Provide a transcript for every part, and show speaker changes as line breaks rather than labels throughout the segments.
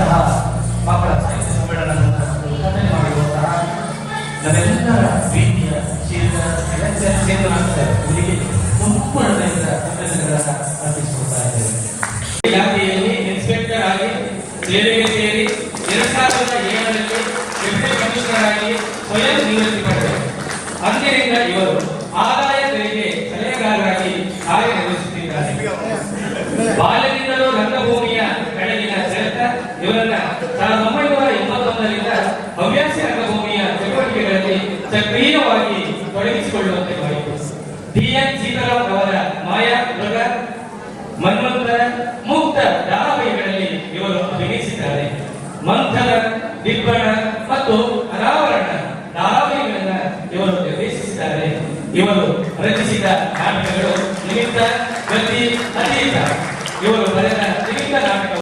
ಇಂತಹ ಮಕ್ಕಳ ಸಾಹಿತ್ಯ ಸಮ್ಮೇಳನವನ್ನು ಉದ್ಘಾಟನೆ ಮಾಡಿರುವಂತಹ ನಮ್ಮೆಲ್ಲರ ಪ್ರೀತಿಯ ಕ್ಷೇತ್ರ ಕ್ಷೇತ್ರನಾಥ ಇವರಿಗೆ ಸಂಪೂರ್ಣದಿಂದ ಅಭ್ಯರ್ಥಿಗಳನ್ನು ಅರ್ಪಿಸಿಕೊಳ್ತಾ ಇದ್ದೇವೆ. ಇಲಾಖೆಯಲ್ಲಿ ಇನ್ಸ್ಪೆಕ್ಟರ್ ಆಗಿ ಸೇವೆಗೆ ಸೇರಿ ಎರಡ್ ಸಾವಿರದ ಏಳರಲ್ಲಿ ಡೆಪ್ಯೂಟಿ ಕಮಿಷನರ್ ಆಗಿ ಸ್ವಯಂ ನಿವೃತ್ತಿ ಪಡೆದರು ಅದರಿಂದ ಇವರು ಸಕ್ರಿಯವಾಗಿ ತೊಡಗಿಸಿಕೊಳ್ಳುವಂತೆ ಮಾಡಿತು ಡಿ ಎನ್ ಸೀತಾರಾಮ್ ಅವರ ಮಾಯಾ ಮೃಗ ಮನ್ಮಂತ್ರ ಮುಕ್ತ ಧಾರಾವಾಹಿಗಳಲ್ಲಿ ಇವರು ಅಭಿನಯಿಸಿದ್ದಾರೆ. ಮಂಥನ ದಿಬ್ಬಣ ಮತ್ತು ಅನಾವರಣ ಧಾರಾವಾಹಿಗಳನ್ನ ಇವರು ನಿರ್ದೇಶಿಸಿದ್ದಾರೆ. ಇವರು ರಚಿಸಿದ ನಾಟಕಗಳು ನಿಮಿತ್ತ ಗತಿ ಅತೀತ ಇವರು ಬರೆದ ನಿಮಿತ್ತ ನಾಟಕ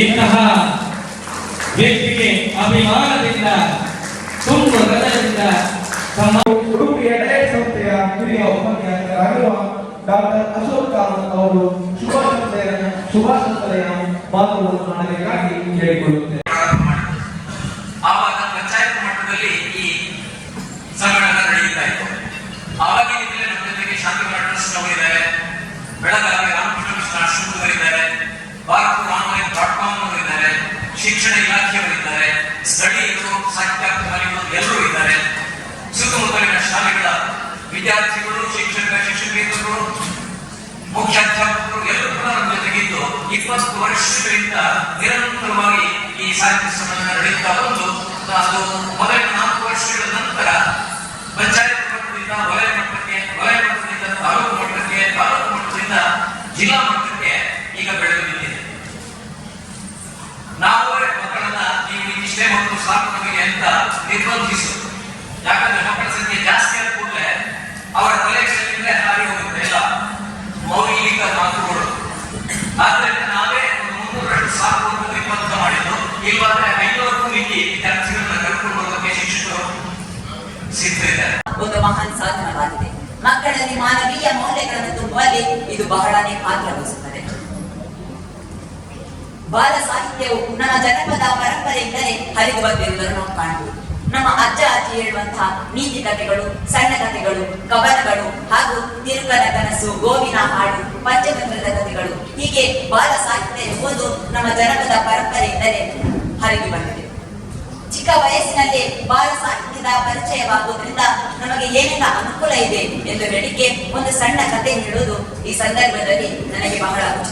ಇಂತಹ ವ್ಯಕ್ತಿಗೆ ಅಭಿಮಾನದಿಂದ, ತುಂಬ ಹೃದಯದಿಂದ ತಮ್ಮ
ಉಡುಪಿಯ ಡಯಟ್ ಸಂಸ್ಥೆಯ ಹಿರಿಯ ಉಪನ್ಯಾಸಕರಾಗಿರುವ ಡಾಕ್ಟರ್ ಅಶೋಕ್ ಕಾಮತ್ ಅವರು ಶುಭಾಶಂಸೆಯ ಶುಭಾಶಂಸೆಯ ಮಾತುಗಳನ್ನು ಮಾಡಬೇಕಾಗಿ ಕೇಳಿಕೊಳ್ಳುತ್ತೇನೆ.
ಸ್ಥಳೀಯರು ಸಾಹಿತ್ಯ ಎಲ್ಲರೂ ಇದ್ದಾರೆ. ಸುತ್ತಮುತ್ತಲಿನ ಶಾಲೆಗಳ ವಿದ್ಯಾರ್ಥಿಗಳು ಶಿಕ್ಷಕ ಶಿಕ್ಷಕಿಯರು ಮುಖ್ಯಾಧ್ಯಾಪಕರು, ಎಲ್ಲರೂ ಕೂಡ ನಮ್ಮ ಜೊತೆಗಿದ್ದು ಇಪ್ಪತ್ತು ವರ್ಷಗಳಿಂದ ನಿರಂತರವಾಗಿ ಈ ಸಾಹಿತ್ಯ ಸಮ್ಮೇಳನ ನಡೆಯುತ್ತಾ ಬಂದು, ಅದು ಮೊದಲ ನಿರ್ಬಂಧಿಸು ಯಾಕಂದ್ರೆ ಮಕ್ಕಳ ಸಂಖ್ಯೆ ಜಾಸ್ತಿ ಆದ ಕೂಡಲೇ ಅವರ ತಲೆಗಳಲ್ಲಿ ಹಾರಿ ಹೋಗುತ್ತೆ ಎಲ್ಲ. ಮೌಲಿಕ ಮಾತುಗಳು. ನಾವೇ ಒಂದು ಸಾವಿರ ಒಂದು ನಿರ್ಬಂಧ ಮಾಡಿದ್ದು. ಇಲ್ಲಾಂದ್ರೆ ಐನೂರಕ್ಕೂ ಮಿಕ್ಕಿ ವಿದ್ಯಾರ್ಥಿಗಳನ್ನ ಕರ್ಕೊಂಡು ಹೋಗೋಕ್ಕೆ ಶಿಕ್ಷಕರು ಸಿದ್ಧರಿದ್ದಾರೆ.
ಒಂದು ಮಹಾನ್ ಸಾಧನವಾಗಿದೆ. ಮಕ್ಕಳಲ್ಲಿ ಮಾನವೀಯ ಮೌಲ್ಯಗಳನ್ನು ತುಂಬುವಲ್ಲಿ ಇದು ಬಹಳನೇ ಪಾತ್ರ ವಹಿಸುತ್ತದೆ. ಬಾಲ ಸಾಹಿತ್ಯವು ನಮ್ಮ ಜನಪದ ಪರಂಪರೆಯಿಂದಲೇ ಹರಿದು ಬಂದಿರುವುದನ್ನು ಕಾಣಬಹುದು. ನಮ್ಮ ಅಜ್ಜ ಅಜ್ಜಿ ಹೇಳುವಂತಹ ನೀತಿ ಕಥೆಗಳು, ಸಣ್ಣ ಕಥೆಗಳು, ಕವನಗಳು ಹಾಗೂ ತಿರುಕನ ಕನಸು, ಗೋವಿನ ಹಾಡು, ಪಂಚತಂತ್ರದ ಕಥೆಗಳು. ಹೀಗೆ ಬಾಲ ಸಾಹಿತ್ಯ ಎಂಬುದು ನಮ್ಮ ಜನಪದ ಪರಂಪರೆಯಿಂದಲೇ ಹರಿದು ಬಂದಿದೆ. ಚಿಕ್ಕ ವಯಸ್ಸಿನಲ್ಲಿ ಬಾಲ ಸಾಹಿತ್ಯದ ಪರಿಚಯವಾಗುವುದರಿಂದ ನಮಗೆ ಏನೆಲ್ಲ ಅನುಕೂಲ ಇದೆ ಎಂದು ಹೇಳಿಕೆ ಒಂದು ಸಣ್ಣ ಕಥೆ ಹೇಳುವುದು ಈ ಸಂದರ್ಭದಲ್ಲಿ ನನಗೆ ಬಹಳ ಉಚಿತ.